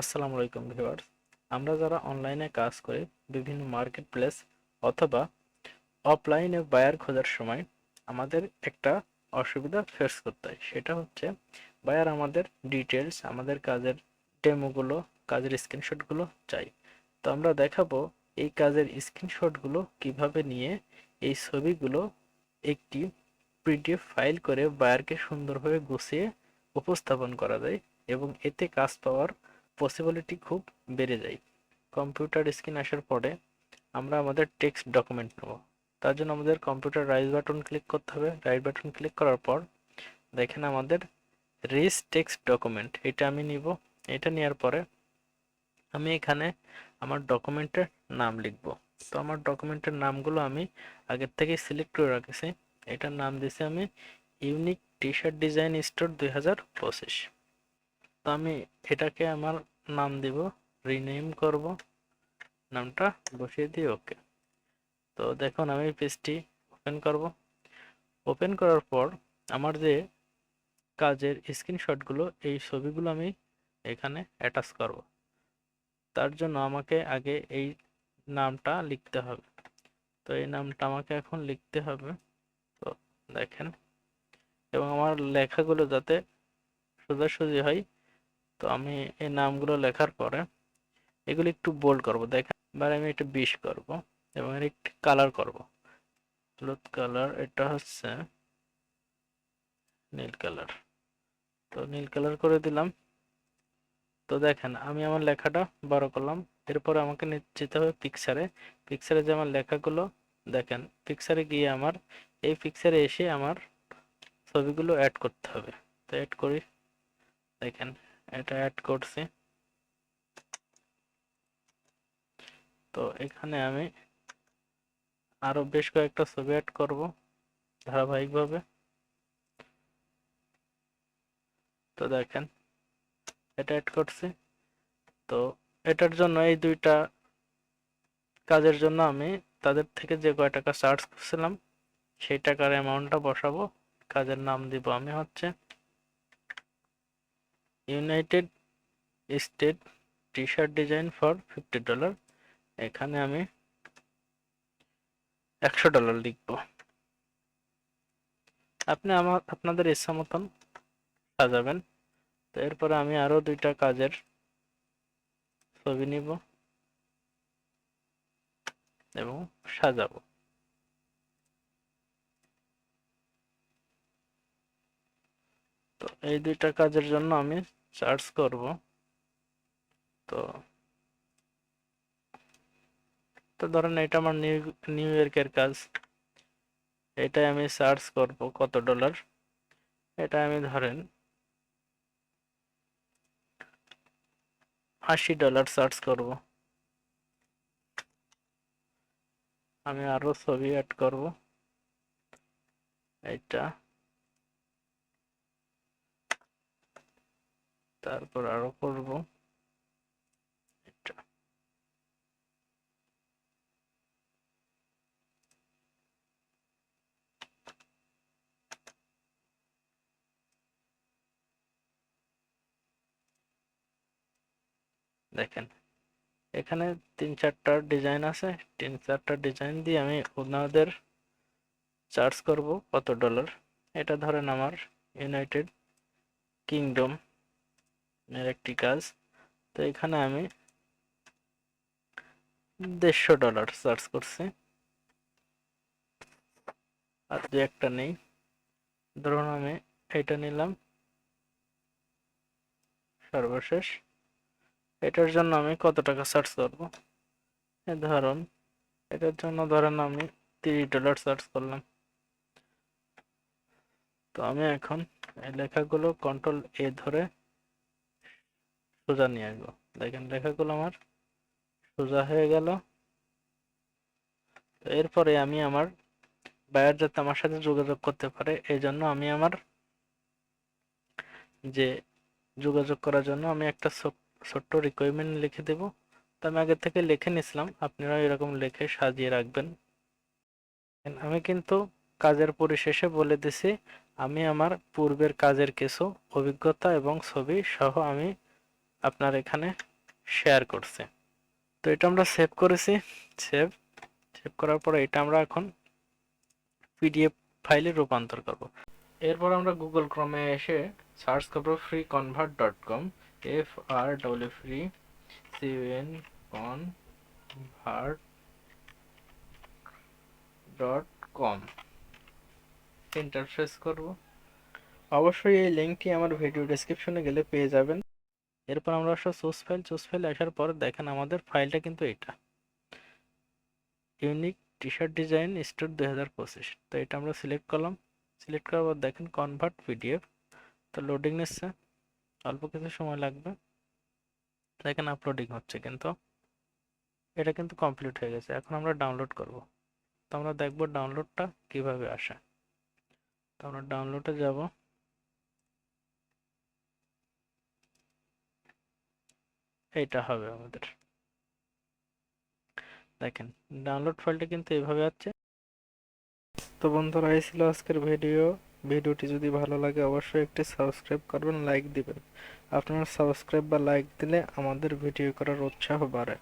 আসসালামু আলাইকুম ভিউয়ার্স। আমরা যারা অনলাইনে কাজ করে, বিভিন্ন মার্কেট প্লেস অথবা অফলাইনে বায়ার খোঁজার সময় আমাদের একটা অসুবিধা ফেস করতে হয়। সেটা হচ্ছে বায়ার আমাদের ডিটেলস আমাদের কাজের ডেমোগুলো, কাজের স্ক্রিনশটগুলো চাই। তো আমরা দেখাবো এই কাজের স্ক্রিনশটগুলো কীভাবে নিয়ে এই ছবিগুলো একটি পিডিএফ ফাইল করে বায়ারকে সুন্দরভাবে গুছিয়ে উপস্থাপন করা যায় এবং এতে কাজ পাওয়ার পসিবিলিটি খুব বেড়ে যায়। কম্পিউটার স্ক্রিন আসার পরে আমরা আমাদের টেক্সট ডকুমেন্ট নেব। তার জন্য আমাদের কম্পিউটার রাইট বাটন ক্লিক করতে হবে। রাইট বাটন ক্লিক করার পর দেখেন আমাদের রিস টেক্সট ডকুমেন্ট এটা আমি নিব। এটা নেওয়ার পরে আমি এখানে আমার ডকুমেন্টের নাম লিখব। তো আমার ডকুমেন্টের নামগুলো আমি আগের থেকেই সিলেক্ট করে রাখেছি। এটার নাম দিয়েছি আমি unique T shirt design store দুই হাজার পঁচিশ। তো আমি এটাকে আমার নাম দিব রিনেম করব, নামটা বসিয়ে দিই ওকে তো দেখুন, আমি পেজটি ওপেন করব। ওপেন করার পর আমার যে কাজের স্ক্রিনশটগুলো এই ছবিগুলো আমি এখানে অ্যাটাচ করব। তার জন্য আমাকে আগে এই নামটা লিখতে হবে। তো এই নামটা আমাকে এখন লিখতে হবে। তো দেখেন, এবং আমার লেখাগুলো যাতে সোজাসুজি হয় তো আমি এই নামগুলো লেখার পরে এগুলো একটু বোল্ড করব। দেখেন, এবার আমি একটু বিশ করব এবং একটি কালার করব। হলুদ কালার এটা হচ্ছে নীল কালার তো নীল কালার করে দিলাম। তো দেখেন, আমি আমার লেখাটা বড় করলাম। এরপর আমাকে যেতে হবে পিকচারে পিকচারে যে আমার লেখাগুলো, দেখেন পিকচারে গিয়ে আমার, এই পিকচারে এসে আমার ছবিগুলো অ্যাড করতে হবে। তো অ্যাড করি। দেখেন এটা অ্যাড করছি। তো এখানে আমি আরও বেশ কয়েকটা ছবি অ্যাড করব ধারাবাহিকভাবে। তো দেখেন, এটা অ্যাড করছি। তো এটার জন্য এই দুইটা কাজের জন্য আমি তাদের থেকে যে কয় টাকা চার্জ করছিলাম, সেই টাকার অ্যামাউন্টটা বসাবো। কাজের নাম দিব আমি হচ্ছে united state T shirt design for fifty dollar এখানে আমি একশো ডলার লিখব। আপনি আমার, আপনাদের ইচ্ছা মতন সাজাবেন। তো এরপরে আমি আরও দুইটা কাজের ছবি নিব এবং সাজাবো। তো এই দুইটা কাজের জন্য আমি চার্জ করব। তো তো ধরেন এটা আমার নিউ নিউ ইয়র্কের কাজ। এটাই আমি সার্চ করব কত ডলার এটা আমি ধরেন আশি ডলার সার্চ করব। আমি আরও ছবি অ্যাড করব। এটা তারপর আরও করব। দেখেন, এখানে তিন চারটা ডিজাইন আছে। তিন চারটা ডিজাইন দিয়ে আমি ওনাদের চার্জ করব কত ডলার। এটা ধরেন আমার ইউনাইটেড কিংডম এর একটি কাজ। তো এখানে আমি দেড়শো ডলার চার্জ করছি। আর দু একটা নেই। ধরুন আমি এটা নিলাম। সর্বশেষ। এটার জন্য আমি কত টাকা সার্চ করব? ধরুন, এটার জন্য ধরেন আমি তিরিশ ডলার সার্চ করলাম। তো আমি এখন এই লেখাগুলো কন্ট্রোল এ ধরে সোজা নিয়ে আসব। দেখেন লেখাগুলো আমার সোজা হয়ে গেল। এরপরে আমি আমার বায়ার যাতে আমার সাথে যোগাযোগ করতে পারে, এই জন্য আমি আমার যে যোগাযোগ করার জন্য আমি একটা ছোট- ছোট্ট রিকোয়ারমেন্ট লিখে দেব। তো আমি আগে থেকে লিখে নিয়েছিলাম আপনারা এরকম লিখে সাজিয়ে রাখবেন। আমি কিন্তু কাজের পরিশেষে বলে দিছি, আমি আমার পূর্বের কাজের কিছু অভিজ্ঞতা এবং ছবি সহ আমি আপনার এখানে শেয়ার করছে। তো এটা আমরা সেভ করেছি। সেভ সেভ করার পরে এটা আমরা এখন পিডিএফ ফাইলে রূপান্তর করব। এরপর আমরা গুগল ক্রমে এসে সার্চ করব free convert dot com F R W free C N convert dot com interface করব। অবশ্যই এই লিঙ্কটি আমার ভিডিও ডেসক্রিপশনে গেলে পেয়ে যাবেন। এরপর আমরা আসলে সোর্স ফাইল সোর্স ফাইল আসার পর দেখেন আমাদের ফাইলটা কিন্তু এটা। Unique T shirt design store দুই হাজার পঁচিশ। তো এটা আমরা সিলেক্ট করলাম। সিলেক্ট করার পর দেখেন কনভার্ট পিডিএফ তো লোডিং নিচ্ছে। অল্প কিছু সময় লাগবে। দেখেন আপলোডিং হচ্ছে কিন্তু। এটা কিন্তু কমপ্লিট হয়ে গেছে। এখন আমরা ডাউনলোড করব। তো আমরা দেখব ডাউনলোডটা কীভাবে আসে। তো আমরা ডাউনলোডে যাব। এইটা হবে আমাদের। দেখেন ডাউনলোড ফাইলটা কিন্তু এভাবে আছে। তো বন্ধুরা, এই ছিল আজকের ভিডিও ভিডিওটি যদি ভালো লাগে, অবশ্যই একটি সাবস্ক্রাইব করবেন লাইক দিবেন। আপনার সাবস্ক্রাইব বা লাইক দিলে আমাদের ভিডিও করার উৎসাহ বাড়ে।